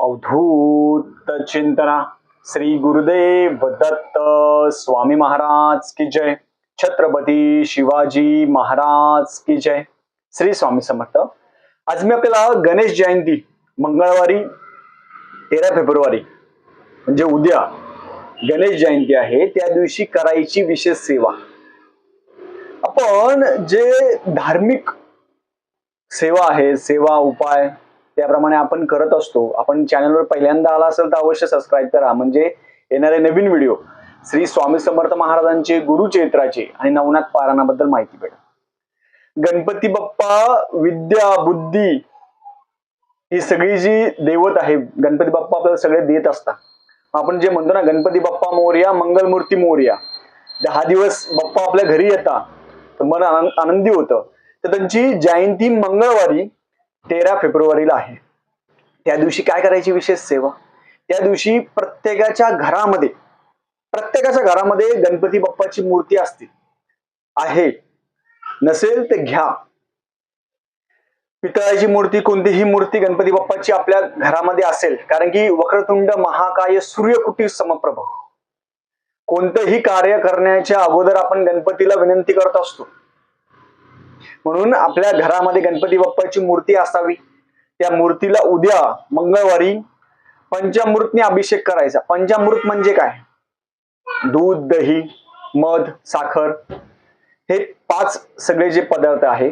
अवधूत चिंतना। श्री गुरुदेव दत्त स्वामी महाराज की जय। छत्रपती शिवाजी महाराज की जय। श्री स्वामी समर्थ। आज मी आपल्याला गणेश जयंती मंगळवारी तेरा फेब्रुवारी म्हणजे उद्या गणेश जयंती आहे त्या दिवशी करायची विशेष सेवा. आपण जे धार्मिक सेवा आहे सेवा उपाय त्याप्रमाणे आपण करत असतो. आपण चॅनलवर पहिल्यांदा आला असेल तर अवश्य सबस्क्राईब करा. म्हणजे येणारे नवीन व्हिडिओ श्री स्वामी समर्थ महाराजांचे गुरुचरित्राचे आणि नवनाथ पारायणाबद्दल माहिती भेटेल. गणपती बाप्पा विद्या बुद्धी ही सगळी जी देवत आहे गणपती बाप्पा आपल्याला सगळे देत असतात. आपण जे म्हणतो ना गणपती बाप्पा मोर्या मंगलमूर्ती मोर्या. दहा दिवस बाप्पा आपल्या घरी येतात. तर मन आनंदी होतं. तर त्यांची जयंती मंगळवारी तेरा फेब्रुवारीला आहे. त्या दिवशी काय करायची विशेष सेवा? त्या दिवशी प्रत्येकाच्या घरामध्ये प्रत्येकाच्या घरामध्ये गणपती बाप्पाची मूर्ती असते. आहे. नसेल तर घ्या. पितळाची मूर्ती कोणतीही मूर्ती गणपती बाप्पाची आपल्या घरामध्ये असेल. कारण की वक्रतुंड महाकाय सूर्यकुटी समप्रभ. कोणतंही कार्य करण्याच्या अगोदर आपण गणपतीला विनंती करत असतो. म्हणून आपल्या घरामध्ये गणपती बाप्पाची मूर्ती असावी. त्या मूर्तीला उद्या मंगळवारी पंचामृतने अभिषेक करायचा. पंचामृत म्हणजे काय? दूध दही मध साखर हे पाच सगळे जे पदार्थ आहे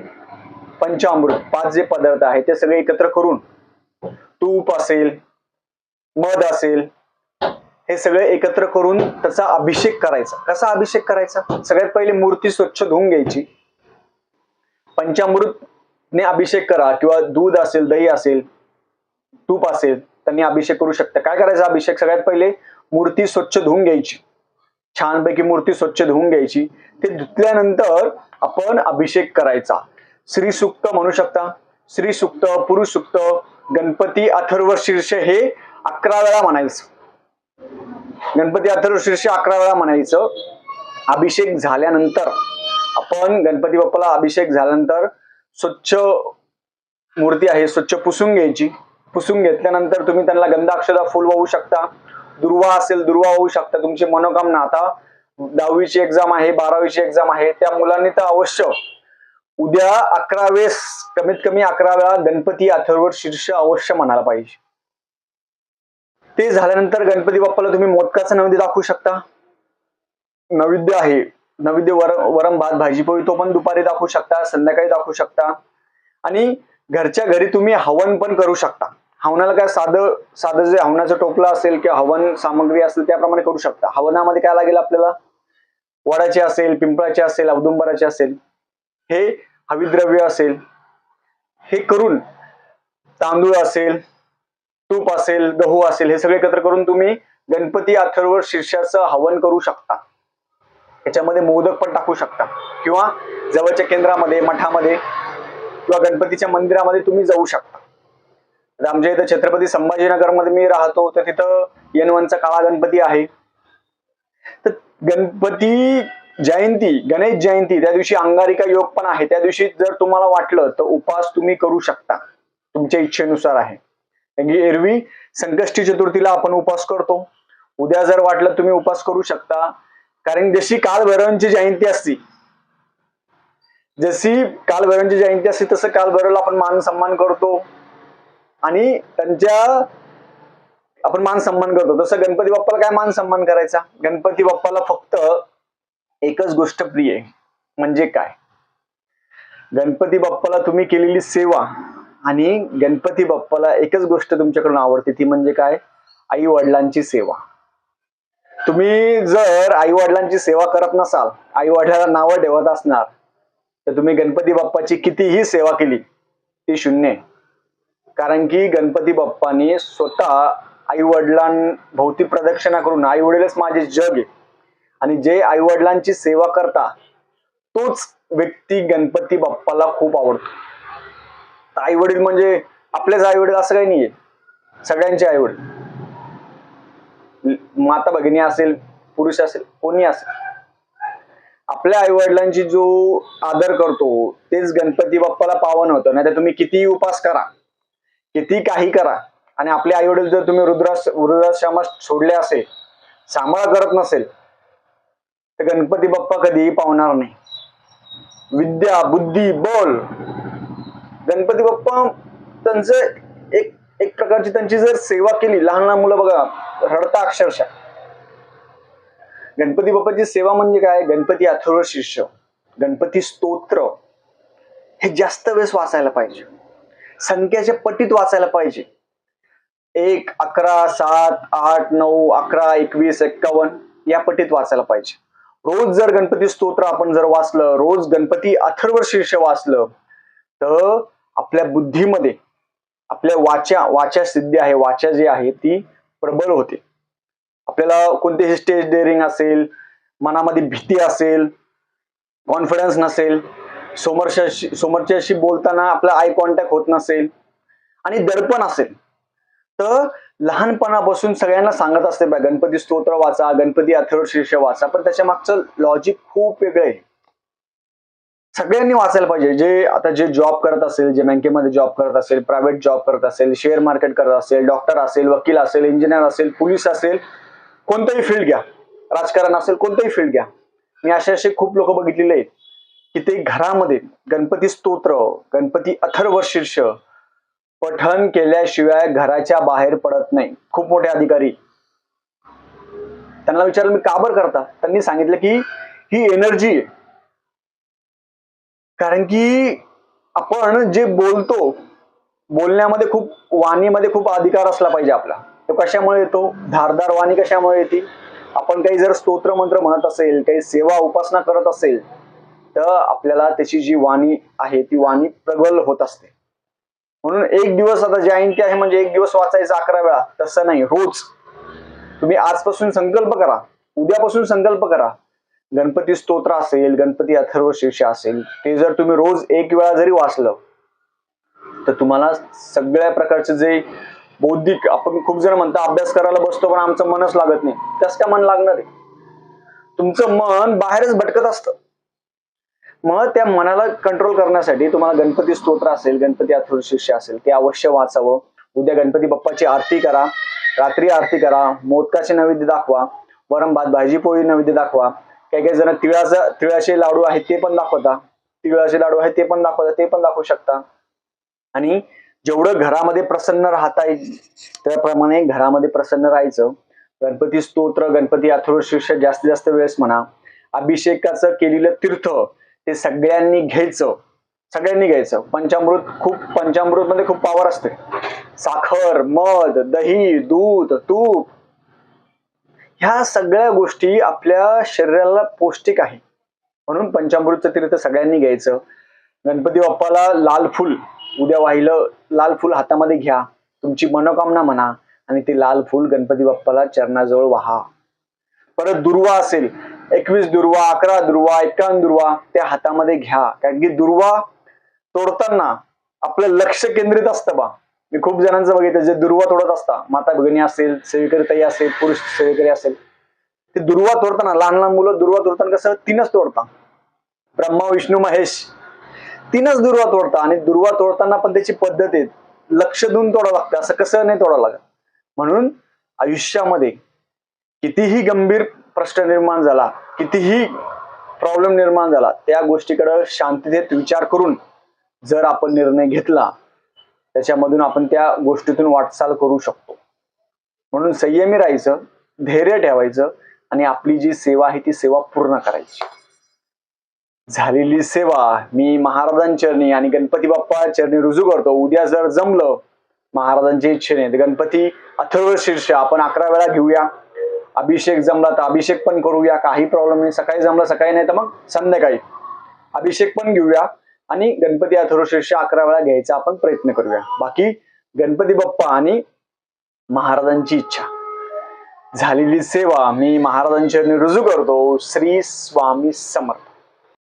पंचामृत पाच जे पदार्थ आहे ते सगळे एकत्र करून तूप असेल मध असेल हे सगळे एकत्र करून त्याचा अभिषेक करायचा. कसा अभिषेक करायचा? सगळ्यात पहिले मूर्ती स्वच्छ धुवून घ्यायची. पंचामृतने अभिषेक करा किंवा दूध असेल दही असेल तूप असेल त्यांनी अभिषेक करू शकता. काय करायचा? अभिषेक सगळ्यात पहिले मूर्ती स्वच्छ धुवून घ्यायची. छानपैकी मूर्ती स्वच्छ धुवून घ्यायची. ते धुतल्यानंतर आपण अभिषेक करायचा. श्री सुक्त म्हणू शकता. श्री सुक्त पुरुष सुक्त गणपती अथर्व शीर्ष हे अकरा वेळा म्हणायचं. गणपती अथर्व शीर्ष अकरा वेळा म्हणायचं. अभिषेक झाल्यानंतर आपण गणपती बाप्पाला अभिषेक झाल्यानंतर स्वच्छ मूर्ती आहे स्वच्छ पुसून घ्यायची. पुसून घेतल्यानंतर तुम्ही त्यांना गंधाक्षरा फुल वाहू शकता. दुर्वा असेल दुर्वा होऊ शकता. तुमची मनोकामना आता दहावीची एक्झाम आहे बारावीची एक्झाम आहे. त्या मुलांनी तर अवश्य उद्या अकरा वेळेस कमीत कमी अकरा वेळा गणपती अथर्व शीर्ष अवश्य म्हणायला पाहिजे. ते झाल्यानंतर गणपती बाप्पाला तुम्ही मोदकाचं नैवेद्य दाखवू शकता. नैवेद्य आहे. नैवेद्य वर वरम भात भाजी पोळी तो पण दुपारी दाखवू शकता संध्याकाळी दाखवू शकता. आणि घरच्या घरी तुम्ही हवन पण करू शकता. हवनाला काय साधं साधं जे हवनाचं टोपलं असेल किंवा हवन सामग्री असेल त्याप्रमाणे करू शकता. हवनामध्ये काय लागेल आपल्याला? वडाचे असेल पिंपळाचे असेल औदुंबराचे असेल हे हविद्रव्य असेल हे करून तांदूळ असेल तूप असेल गहू असेल हे सगळे एकत्र करून तुम्ही गणपती अथर्व शीर्षाचं हवन करू शकता. याच्यामध्ये मोदक पण टाकू शकता. किंवा जवळच्या केंद्रामध्ये मठामध्ये किंवा गणपतीच्या मंदिरामध्ये तुम्ही जाऊ शकता. आता आमच्या इथं छत्रपती संभाजीनगरमध्ये मी राहतो तर तिथं यनवनचा काळा गणपती आहे. तर गणपती जयंती गणेश जयंती त्या दिवशी अंगारिका योग पण आहे. त्या दिवशी जर तुम्हाला वाटलं तर उपास तुम्ही करू शकता. तुमच्या इच्छेनुसार आहे. एरवी संकष्टी चतुर्थीला आपण उपास करतो. उद्या जर वाटलं तुम्ही उपास करू शकता. कारण जशी काल भैरवांची जयंती असती जशी काल भैरवांची जयंती असते तसं काल भैरवला आपण मान सन्मान करतो. आणि त्यांच्या आपण मान सन्मान करतो. तसं गणपती बाप्पाला काय मान सन्मान करायचा? गणपती बाप्पाला फक्त एकच गोष्ट प्रिय आहे. म्हणजे काय? गणपती बाप्पाला तुम्ही केलेली सेवा आणि गणपती बाप्पाला एकच गोष्ट तुमच्याकडून आवडते ती म्हणजे काय? आई वडिलांची सेवा. तुम्ही जर आई वडिलांची सेवा करत नसाल आई वडिलांना नावं ठेवत असणार तर तुम्ही गणपती बाप्पाची कितीही सेवा केली ती शून्य कारण की गणपती बाप्पाने स्वतः आई वडिलांभोवती प्रदक्षिणा करून आई वडीलच माझे जग आहे. आणि जे आई वडिलांची सेवा करता तोच व्यक्ती गणपती बाप्पाला खूप आवडतो. आई वडील म्हणजे आपलेच आई वडील असं काही नाहीये. सगळ्यांचे आई वडील माता भगिनी असेल पुरुष असेल कोणी असेल आपल्या आई वडिलांची जो आदर करतो तेच गणपती बाप्पाला पावन होतं. नाही तर तुम्ही कितीही उपास करा किती काही करा आणि आपले आई वडील जर तुम्ही रुद्राश वृद्धाश्रमात सोडले असेल सांभाळ करत नसेल तर गणपती बाप्पा कधीही पावणार नाही. विद्या बुद्धी बल गणपती बाप्पा त्यांचं एक एक प्रकारची त्यांची जर सेवा केली लहान लहान मुलं बघा रडता अक्षरशः. गणपती बाप्पाची सेवा म्हणजे काय? गणपती अथर्व शिष्य गणपती स्तोत्र हे जास्त वेळेस वाचायला पाहिजे. संख्याच्या पटीत वाचायला पाहिजे. एक अकरा सात आठ नऊ अकरा एकवीस एक्कावन्न या पटीत वाचायला पाहिजे. रोज जर गणपती स्तोत्र आपण जर वाचलं रोज गणपती अथर्व शीर्ष वाचलं तर आपल्या बुद्धीमध्ये आपल्या वाचा वाचा सिद्धी आहे वाचा जी आहे ती प्रबल होते. आपल्याला कोणतेही स्टेज डेअरिंग असेल मनामध्ये भीती असेल कॉन्फिडन्स नसेल समोरच्याशी समोरच्याशी बोलताना आपला आय कॉन्टॅक्ट होत नसेल आणि दर्पण असेल तर लहानपणापासून सगळ्यांना सांगत असते बघा गणपती स्तोत्र वाचा गणपती अथर्व शीर्ष वाचा पण त्याच्या मागचं लॉजिक खूप वेगळं आहे. सगळ्यांनी वाचायला पाहिजे. जे आता जे जॉब करत असेल जे बँकेमध्ये जॉब करत असेल प्रायव्हेट जॉब करत असेल शेअर मार्केट करत असेल डॉक्टर असेल वकील असेल इंजिनियर असेल पोलीस असेल कोणतंही फील्ड घ्या. राजकारण असेल कोणतंही फील्ड घ्या. मी असे असे खूप लोक बघितलेले आहेत की ते घरामध्ये गणपती स्तोत्र गणपती अथर्व शीर्ष पठण केल्याशिवाय घराच्या बाहेर पडत नाही. खूप मोठे अधिकारी. त्यांना विचारलं मी काबर करता? त्यांनी सांगितलं की ही एनर्जी आहे कारण की आपण जे बोलतो बोलण्यामध्ये खूप वाणीमध्ये खूप अधिकार असला पाहिजे आपला. तो कशामुळे येतो? धारदार वाणी कशामुळे येते? आपण काही जर स्तोत्र मंत्र म्हणत असेल काही सेवा उपासना करत असेल तर आपल्याला त्याची जी वाणी आहे ती वाणी प्रबल होत असते. म्हणून एक दिवस आता जयंती आहे म्हणजे एक दिवस वाचायचा अकरा वेळा तसं नाही रोज. तुम्ही आजपासून संकल्प करा. उद्यापासून संकल्प करा. गणपती स्तोत्र असेल गणपती अथर्व शीर्ष असेल ते जर तुम्ही रोज एक वेळा जरी वाचलं तर तुम्हाला सगळ्या प्रकारचे जे बौद्धिक आपण खूप जण म्हणतो अभ्यास करायला बसतो पण आमचं मनच लागत नाही. त्याच काय मन लागणार आहे? तुमचं मन बाहेरच भटकत असतं. मग त्या मनाला कंट्रोल करण्यासाठी तुम्हाला गणपती स्तोत्र असेल गणपती अथर्व शिष्य असेल ते अवश्य वाचावं. उद्या गणपती बाप्पाची आरती करा रात्री आरती करा मोदकाचे नैवेद्य दाखवा वरण भात भाजी पोळी नैवेद्य दाखवा काही काही जण तिळाचा तिळाचे लाडू आहेत ते पण दाखवता. तिळाचे लाडू आहेत ते पण दाखवता ते पण दाखवू शकता. आणि जेवढं घरामध्ये प्रसन्न राहता येईल त्याप्रमाणे घरामध्ये प्रसन्न राहायचं. गणपती स्तोत्र गणपती अथर्वशीर्ष जास्तीत जास्त वेळेस म्हणा अभिषेकाचं केलेलं तीर्थ ते सगळ्यांनी घ्यायचं. सगळ्यांनी घ्यायचं. पंचामृत खूप पंचामृत मध्ये खूप पावर असते. साखर मध दही दूध तूप ह्या सगळ्या गोष्टी आपल्या शरीराला पौष्टिक आहे. म्हणून पंचामृतचं तीर्थ सगळ्यांनी घ्यायचं. गणपती बाप्पाला लाल फुल उद्या वाहिलं लाल फुल हातामध्ये घ्या. तुमची मनोकामना म्हणा आणि ते लाल फुल गणपती बाप्पाला चरणाजवळ वाहा. परत दुर्वा असेल एकवीस दुर्वा अकरा दुर्वा एकावन्न दुर्वा त्या हातामध्ये घ्या. कारण की दुर्वा तोडताना आपलं लक्ष केंद्रित असतं बा. मी खूप जणांचं बघितलं जे दुर्वा तोडत असता. माता भगिनी असेल सेविकरी ताई असेल पुरुष सेविकरी असेल. ते दुर्वा तोडताना लहान लहान मुलं दुर्वा तोडताना कसं तीनच तोडता ब्रह्मा विष्णू महेश. तीनच दुर्वा तोडता आणि दुर्वा तोडताना पण त्याची पद्धत आहे लक्ष देऊन तोडावं लागतं असं कसं नाही तोडावं लागत. म्हणून आयुष्यामध्ये कितीही गंभीर प्रश्न निर्माण झाला कितीही प्रॉब्लेम निर्माण झाला त्या गोष्टीकडे शांततेत विचार करून जर आपण निर्णय घेतला त्याच्यामधून आपण त्या गोष्टीतून वाटचाल करू शकतो. म्हणून संयमी राहायचं धैर्य ठेवायचं आणि आपली जी सेवा आहे ती सेवा पूर्ण करायची. झालेली सेवा मी महाराजांचरणी आणि गणपती बाप्पा चरणी रुजू करतो. उद्या जर जमलं महाराजांच्या इच्छेने. गणपती अथर्व शीर्ष आपण अकरा वेळा घेऊया. अभिषेक जमला तर अभिषेक पण करूया. काही प्रॉब्लेम नाही. सकाळी जमला सकाळी नाही तर मग संध्याकाळी. अभिषेक पण घेऊया. आणि गणपती अथर्व अकरा वेळा घ्यायचा आपण प्रयत्न करूया. बाकी गणपती बाप्पा आणि महाराजांची इच्छा. झालेली सेवा मी महाराजांच्या रुजू करतो. श्री स्वामी समर्थ.